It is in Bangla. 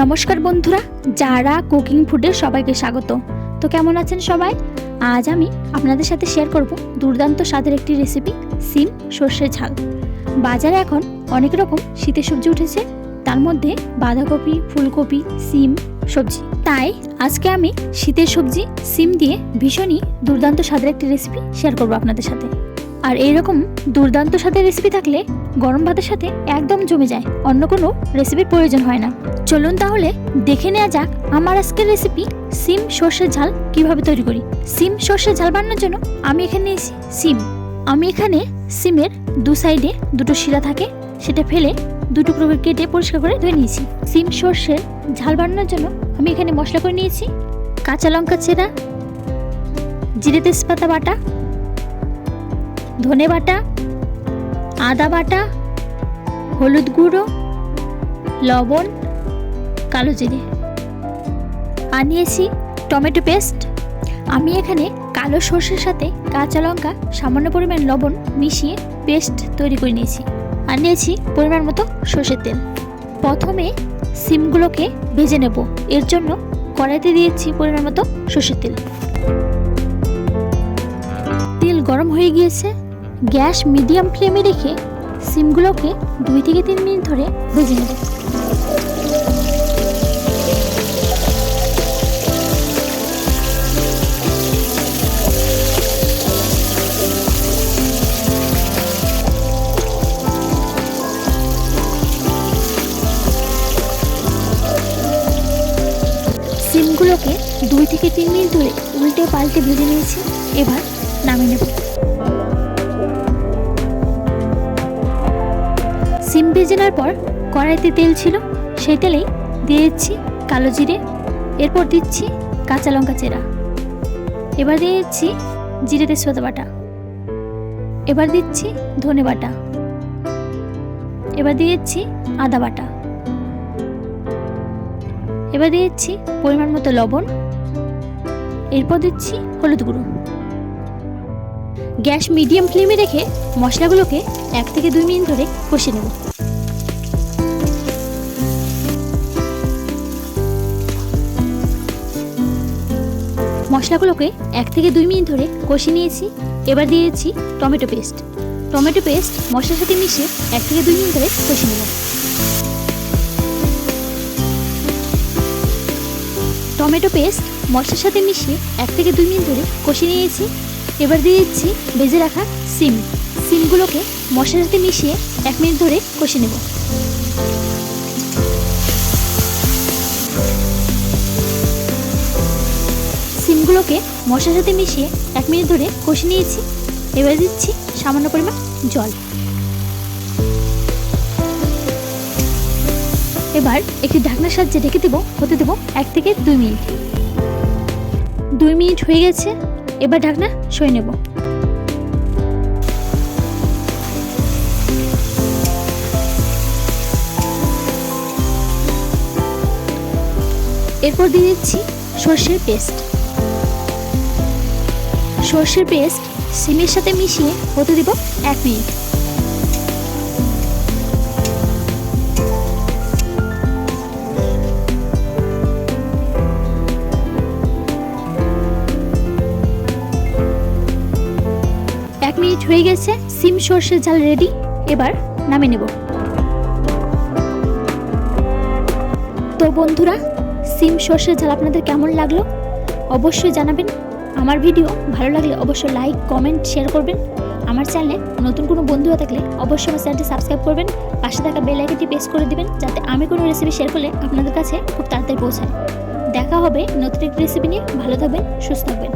নমস্কার বন্ধুরা, যারা কুকিং ফুডে সবাইকে স্বাগত। তো কেমন আছেন সবাই? আজ আমি আপনাদের সাথে শেয়ার করব দুর্দান্ত স্বাদের একটি রেসিপি সিম সর্ষে ঝাল। বাজারে এখন অনেক রকম শীতের সবজি উঠেছে, তার মধ্যে বাঁধাকপি, ফুলকপি, সিম, সবজি। তাই আজকে আমি শীতের সবজি, সিম দিয়ে ভীষণই দুর্দান্ত স্বাদের একটি রেসিপি শেয়ার করব আপনাদের সাথে। আর এইরকম দুর্দান্ত স্বাদের রেসিপি থাকলে গরম ভাতের সাথে একদম জমে যায়। অন্য কোনো রেসিপির প্রয়োজন হয় না। চলুন তাহলে দেখে নেওয়া যাক আমার আজকের রেসিপি সিম সর্ষের ঝাল কীভাবে তৈরি করি। সিম সর্ষের ঝাল বানানোর জন্য আমি এখানে নিয়েছি সিম। আমি এখানে সিমের দু সাইডে দুটো শিরা থাকে, সেটা ফেলে দু টুকরো করে কেটে পরিষ্কার করে ধুয়ে নিয়েছি। সিম সর্ষের ঝাল বানানোর জন্য আমি এখানে মশলা করে নিয়েছি, কাঁচা লঙ্কা চেরা, জিরে তেজপাতা বাটা ধনে বাটা, আদা বাটা, হলুদ গুঁড়ো, লবণ, কালো জিরে। আর নিয়েছি টমেটো পেস্ট। আমি এখানে কালো সর্ষের সাথে কাঁচা লঙ্কা, সামান্য পরিমাণ লবণ মিশিয়ে পেস্ট তৈরি করে নিয়েছি। আর নিয়েছি পরিমাণ মতো সর্ষের তেল। প্রথমে সিমগুলোকে ভেজে নেব। এর জন্য কড়াইতে দিয়েছি পরিমাণ মতো সর্ষের তেল। তেল গরম হয়ে গিয়েছে। গ্যাস মিডিয়াম ফ্লেমে রেখে সিমগুলোকে দুই থেকে তিন মিনিট ধরে ভেজে নেব। সিমগুলোকে দুই থেকে তিন মিনিট ধরে উল্টে পাল্টে ভেজে নিয়েছি। এবার নামিয়ে নেব। সিম ভেজে নেওয়ার পর কড়াইতে তেল ছিল, সেই তেলেই দিয়ে দিচ্ছি কালো জিরে, এরপর দিচ্ছি কাঁচা লঙ্কা চেরা। এবার দিয়ে দিচ্ছি জিরে তেজপাতা বাটা। এবার দিচ্ছি ধনে বাটা। এবার দিয়ে দিচ্ছি আদা বাটা। এবার দিয়ে দিচ্ছি পরিমাণ মতো লবণ। এরপর দিচ্ছি হলুদ গুঁড়ো। গ্যাস মিডিয়াম ফ্লেমে রেখে মশলাগুলোকে এক থেকে দুই মিনিট ধরে কষে নেব। মশলাগুলোকে এক থেকে দুই মিনিট ধরে কষে নিয়েছি। এবার দিয়েছি টমেটো পেস্ট। টমেটো পেস্ট মশলার সাথে মিশিয়ে এক থেকে দুই মিনিট ধরে কষে নেব। টমেটো পেস্ট মশলার সাথে মিশিয়ে এক থেকে দুই মিনিট ধরে কষে নিয়েছি। এবার দিয়ে দিচ্ছি ভেজে রাখা সিম। সিমগুলোকে মশলার সাথে মিশিয়ে এক মিনিট ধরে কষে নেব। সিমগুলোকে মশলার সাথে মিশিয়ে এক মিনিট ধরে কষে নিয়েছি। এবার দিচ্ছি সামান্য পরিমাণ জল। এবার একটি ঢাকনার সাহায্যে ঢেকে দেবো। হতে দেবো এক থেকে দুই মিনিট। দুই মিনিট হয়ে গেছে। এবার ঢাকনা সয়ে নেব। এরপর দিয়ে দিচ্ছি সর্ষের পেস্ট। সর্ষের পেস্ট সিমের সাথে মিশিয়ে হতে দেব এক মিনিট। হয়ে গেছে। সিম সর্ষের ঝাল রেডি এবার নামিয়ে নেব। তো বন্ধুরা, সিম সর্ষের ঝাল আপনাদের কেমন লাগল? অবশ্যই জানাবেন। আমার ভিডিও ভালো লাগলে অবশ্যই লাইক কমেন্ট শেয়ার করবেন। আমার চ্যানেলে নতুন কোনো বন্ধু থাকলে অবশ্যই আমার চ্যানেলটি সাবস্ক্রাইব করবেন। পাশে থাকা বেল আইকনটি প্রেস করে দিবেন, যাতে আমি কোনো রেসিপি শেয়ার করলে আপনাদের কাছে খুব তাড়াতাড়ি পৌঁছায়। দেখা হবে নতুন একটি রেসিপি নিয়ে। ভালো থাকবেন, সুস্থ থাকবেন।